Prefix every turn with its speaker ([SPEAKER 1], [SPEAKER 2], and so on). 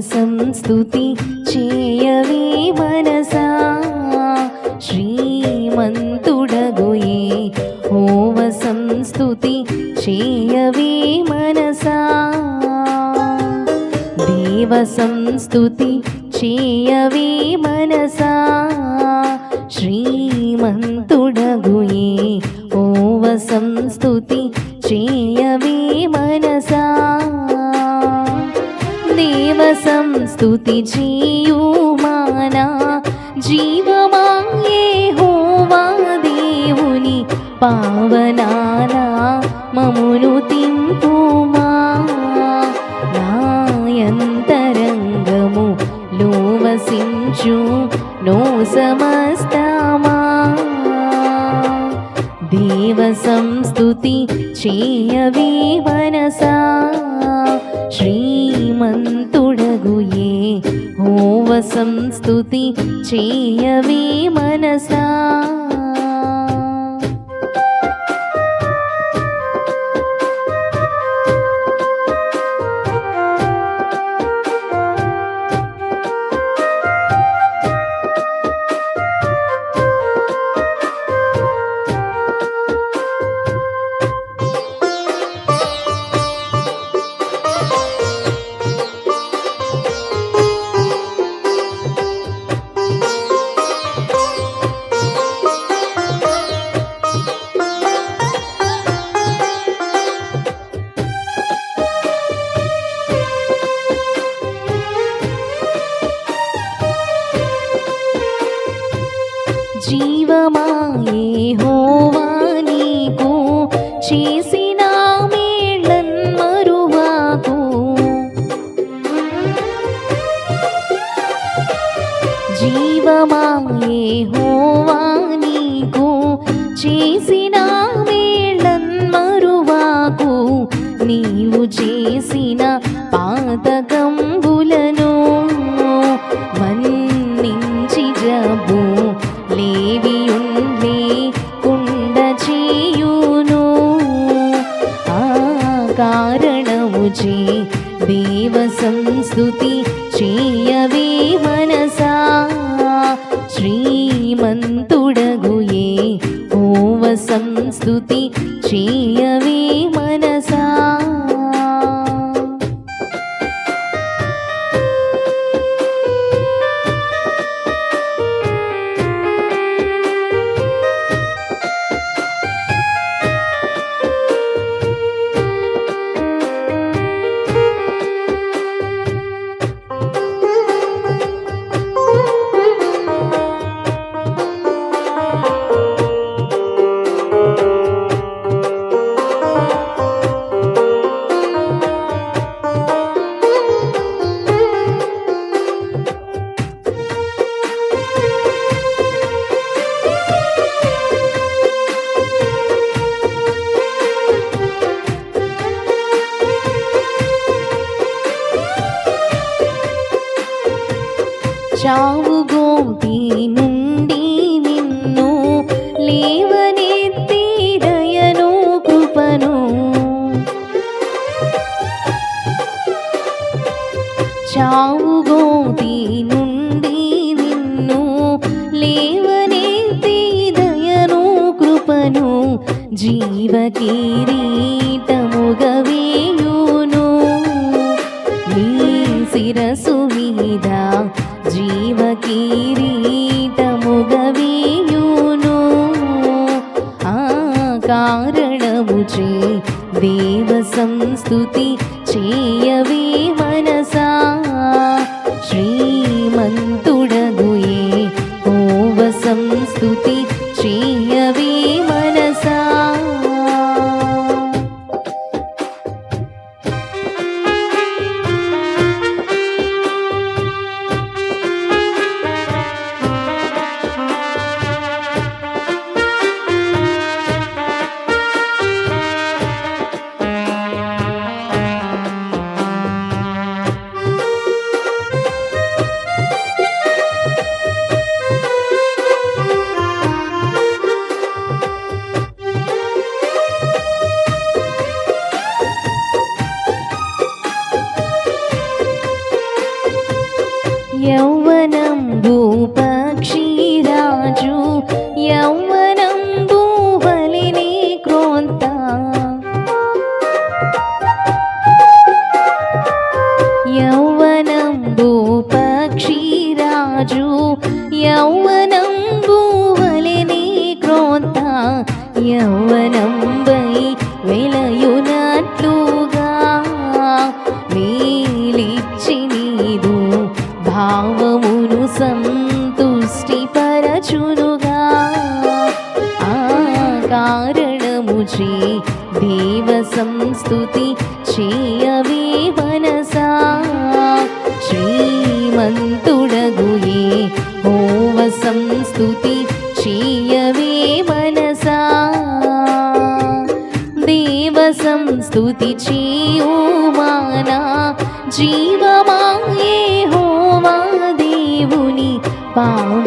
[SPEAKER 1] దేవ సంస్తుతి చేయవే మనసా. శ్రీమంతుడగుయే ఓవ సంస్తుతి చేయవే మనసా. దేవ సంస్తుతి చేయవే మనసా. శ్రీమంతుడగుయే ఓవ సంస్తుతి చేయవే మనసా. సంస్తుతి చేయుమానా జీవమాయే హోవా దేవుని పావనానా మమును దేవ సంస్తుతి చేయవే మనసా శ్రీమంతుడగుయే హోవ సంస్తుతి చేయవే మనసా జీవమాయే హోవా నీకు చేసిన మేళన్ మరువాకు. జీవమాయే నీకు చేసిన మేళన్ నీవు చేసిన పాతకంబు చేయును. ఆ కారణము చే దేవ సంస్తుతి చేయవే మనసా. శ్రీమంతుడగుయే ఓవ సంస్తుతి చేయవే చావు గోంపి నుండి నిన్ను లేవనెత్తి దయను కృపను. చావు గోంపి నుండి నిన్ను లేవనెత్తి దయను కృపను. జీవ కిరీటముగా వేయును. నీ శిరసు కారణము చే దేవ సంస్థుతి చేయవే మనసా. శ్రీమంతుడగుయే ఓవ సంస్థుతి యౌవనం భూపక్షిరాజు యౌవనం భూవలిని క్రోంత. యౌవనం భూపక్షిరాజు యౌవనం భూవలిని క్రోంత. యౌవనం వై వెలయునట్లుగా కారణముచే దేవ సంస్తుతి చేయవే మనసా. శ్రీమంతుడగుయే హోవ సంస్తుతి చేయవే మనసా. దేవ సంస్తుతి చేయుమానా జీవమాయే హోవా దేవుని పావ